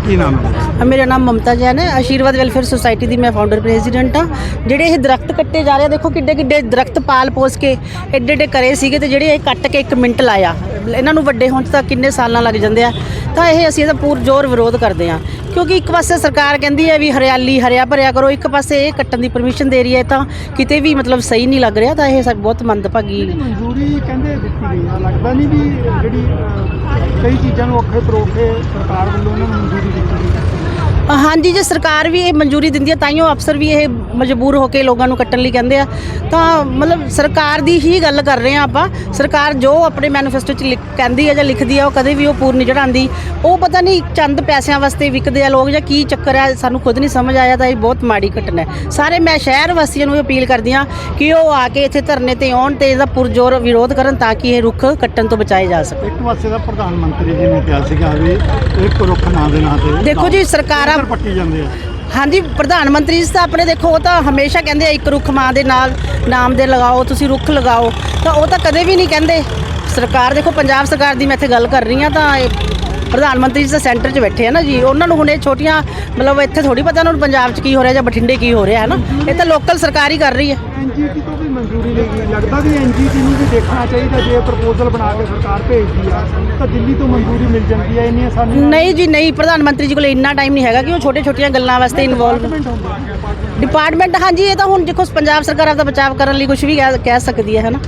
ਕੀ ਨਾਮ ਹੈ? ਮੇਰਾ ਨਾਮ ਮਮਤਾ ਜੈਨ ਹੈ। ਆਸ਼ੀਰਵਾਦ ਵੈਲਫੇਅਰ ਸੁਸਾਇਟੀ ਦੀ ਮੈਂ ਫਾਊਂਡਰ ਪ੍ਰੈਜ਼ੀਡੈਂਟ ਹਾਂ। ਜਿਹੜੇ ਇਹ ਦਰਖਤ ਕੱਟੇ ਜਾ ਰਹੇ ਆ ਦੇਖੋ ਕਿੱਡੇ ਕਿੱਡੇ ਦਰਖਤ ਪਾਲ ਪੋਸ ਕੇ ਐਡੇ ਐਡੇ ਕਰੇ ਸੀਗੇ ਤੇ ਜਿਹੜੇ ਇਹ ਕੱਟ ਕੇ 1 ਮਿੰਟ ਲਾਇਆ। ਇਹਨਾਂ ਨੂੰ ਵੱਡੇ ਹੋਣ 'ਚ ਤਾਂ ਕਿੰਨੇ ਸਾਲਾਂ ਲੱਗ ਜਾਂਦੇ ਆ। ਤਾਂ ਇਹ ਅਸੀਂ ਇਹਦਾ ਪੂਰ ਜ਼ੋਰ ਵਿਰੋਧ ਕਰਦੇ ਹਾਂ ਕਿਉਂਕਿ ਇੱਕ ਪਾਸੇ ਸਰਕਾਰ ਕਹਿੰਦੀ ਹੈ ਵੀ ਹਰਿਆਲੀ ਹਰਿਆ ਭਰਿਆ ਕਰੋ ਇੱਕ ਪਾਸੇ ਇਹ ਕੱਟਣ ਦੀ ਪਰਮਿਸ਼ਨ ਦੇ ਰਹੀ ਹੈ ਤਾਂ ਕਿਤੇ ਵੀ ਮਤਲਬ ਸਹੀ ਨਹੀਂ ਲੱਗ ਰਿਹਾ ਤਾਂ ਇਹ ਸਾ- ਬਹੁਤ ਮੰਦਭਾਗੀ ਮਨਜ਼ੂਰੀ ਕਹਿੰਦੇ ਦਿੱਤੀ ਗਈ ਆ ਲੱਗਦਾ ਨਹੀਂ ਵੀ ਜਿਹੜੀ ਕਈ ਚੀਜ਼ਾਂ ਨੂੰ ਅੱਖੇ ਪਰੋਖ ਕੇ ਸਰਕਾਰ ਵੱਲੋਂ ਉਹਨਾਂ ਨੂੰ ਮਨਜ਼ੂਰੀ ਦਿੱਤੀ ਹਾਂਜੀ ਜੇ ਸਰਕਾਰ ਵੀ ਇਹ ਮਨਜ਼ੂਰੀ ਦਿੰਦੀ ਹੈ ਤਾਂ ਹੀ ਉਹ ਅਫਸਰ ਵੀ ਇਹ ਮਜਬੂਰ ਹੋ ਕੇ ਲੋਕਾਂ ਨੂੰ ਕੱਟਣ ਲਈ ਕਹਿੰਦੇ ਆ। ਤਾਂ ਮਤਲਬ ਸਰਕਾਰ ਦੀ ਹੀ ਗੱਲ ਕਰ ਰਹੇ ਆ ਆਪਾਂ। ਸਰਕਾਰ ਜੋ ਆਪਣੇ ਮੈਨੀਫੈਸਟੋ 'ਚ ਲਿਖ- ਕਹਿੰਦੀ ਹੈ ਜਾਂ ਲਿਖਦੀ ਹੈ ਉਹ ਕਦੇ ਵੀ ਉਹ ਪੂਰ ਨਹੀਂ ਚੜਾਉਂਦੀ ਉਹ ਪਤਾ ਨਹੀਂ ਚੰਦ ਪੈਸਿਆਂ ਵਾਸਤੇ ਵਿਕਦੇ ਆ ਲੋਕ ਜਾਂ ਕੀ ਚੱਕਰ ਹੈ ਸਾਨੂੰ ਖੁਦ ਨਹੀਂ ਸਮਝ ਆਇਆ ਤਾਂ ਇਹ ਬਹੁਤ ਮਾੜੀ ਘਟਨਾ ਹੈ। ਸਾਰੇ ਮੈਂ ਸ਼ਹਿਰ ਵਾਸੀਆਂ ਨੂੰ ਅਪੀਲ ਕਰਦੀ ਹਾਂ ਕਿ ਉਹ ਆ ਕੇ ਇੱਥੇ ਧਰਨੇ ਤੇ ਆਉਣ ਤੇ ਇਹਦਾ ਪੁਰਜ਼ੋਰ ਵਿਰੋਧ ਕਰਨ ਤਾਂ ਕਿ ਇਹ ਰੁੱਖ ਕੱਟਣ ਤੋਂ ਬਚਾਏ ਜਾ ਸਕਣ। ਇੱਕ ਪਾਸੇ ਦਾ ਪ੍ਰਧਾਨ ਮੰਤਰੀ ਜੀ ਨੇ ਕਿਹਾ ਸੀਗਾ ਵੀ ਇੱਕ ਰੁੱਖ ਨਾਂ ਦੇ ਨਾਂ ਤੇ ਦੇਖੋ ਜੀ ਸਰਕਾਰਾਂ ਉੱਧਰ ਪੱਟੀ ਜਾਂਦੇ ਆ? ਹਾਂਜੀ, ਪ੍ਰਧਾਨ ਮੰਤਰੀ ਜੀ ਤਾਂ ਆਪਣੇ ਦੇਖੋ, ਉਹ ਤਾਂ ਹਮੇਸ਼ਾ ਕਹਿੰਦੇ ਆ ਇੱਕ ਰੁੱਖ ਮਾਂ ਦੇ ਨਾਲ ਨਾਮ ਦੇ ਲਗਾਓ, ਤੁਸੀਂ ਰੁੱਖ ਲਗਾਓ। ਤਾਂ ਉਹ ਤਾਂ ਕਦੇ ਵੀ ਨਹੀਂ ਕਹਿੰਦੇ। ਸਰਕਾਰ ਦੇਖੋ, ਪੰਜਾਬ ਸਰਕਾਰ ਦੀ ਮੈਂ ਇੱਥੇ ਗੱਲ ਕਰ ਰਹੀ ਹਾਂ, ਤਾਂ ਇਹ ਪ੍ਰਧਾਨ ਮੰਤਰੀ ਜੀ ਸੈਂਟਰ 'ਚ ਬੈਠੇ ਆ ਨਾ ਜੀ ਉਹਨਾਂ ਨੂੰ ਹੁਣ ਇਹ ਛੋਟੀਆਂ ਮਤਲਬ ਇੱਥੇ ਥੋੜੀ ਪਤਾ ਉਹਨਾਂ ਨੂੰ ਪੰਜਾਬ 'ਚ ਕੀ ਹੋ ਰਿਹਾ ਜਾਂ ਬਠਿੰਡੇ ਕੀ ਹੋ ਰਿਹਾ ਹੈ ਨਾ? ਇਹ ਤਾਂ ਲੋਕਲ ਸਰਕਾਰ ਹੀ ਕਰ ਰਹੀ ਹੈ। ਐਨਜੀਟੀ ਤੋਂ ਵੀ ਮਨਜ਼ੂਰੀ ਲਈ ਗਈ ਲੱਗਦਾ ਵੀ ਐਨਜੀਟੀ ਨੂੰ ਵੀ ਦੇਖਣਾ ਚਾਹੀਦਾ ਜੇ ਪ੍ਰਪੋਜ਼ਲ ਬਣਾ ਕੇ ਸਰਕਾਰ ਭੇਜਦੀ ਆ ਤਾਂ ਦਿੱਲੀ ਤੋਂ ਮਨਜ਼ੂਰੀ ਮਿਲ ਜਾਂਦੀ ਹੈ ਇੰਨੀ ਆਸਾਨੀ ਨਹੀਂ ਜੀ ਨਹੀਂ ਪ੍ਰਧਾਨ ਮੰਤਰੀ ਜੀ ਕੋਲ ਇੰਨਾ ਟਾਈਮ ਨਹੀਂ ਹੈਗਾ ਕਿ ਉਹ ਛੋਟੇ ਛੋਟੀਆਂ ਗੱਲਾਂ ਵਾਸਤੇ ਇਨਵੋਲਵ ਡਿਪਾਰਟਮੈਂਟ ਹਾਂਜੀ ਇਹ ਤਾਂ ਹੁਣ ਦੇਖੋ ਪੰਜਾਬ ਸਰਕਾਰ ਆਪਦਾ ਬਚਾਅ ਕਰਨ ਲਈ ਕੁਝ ਵੀ ਕਹਿ ਸਕਦੀ ਹੈ ਹੈ ਨਾ?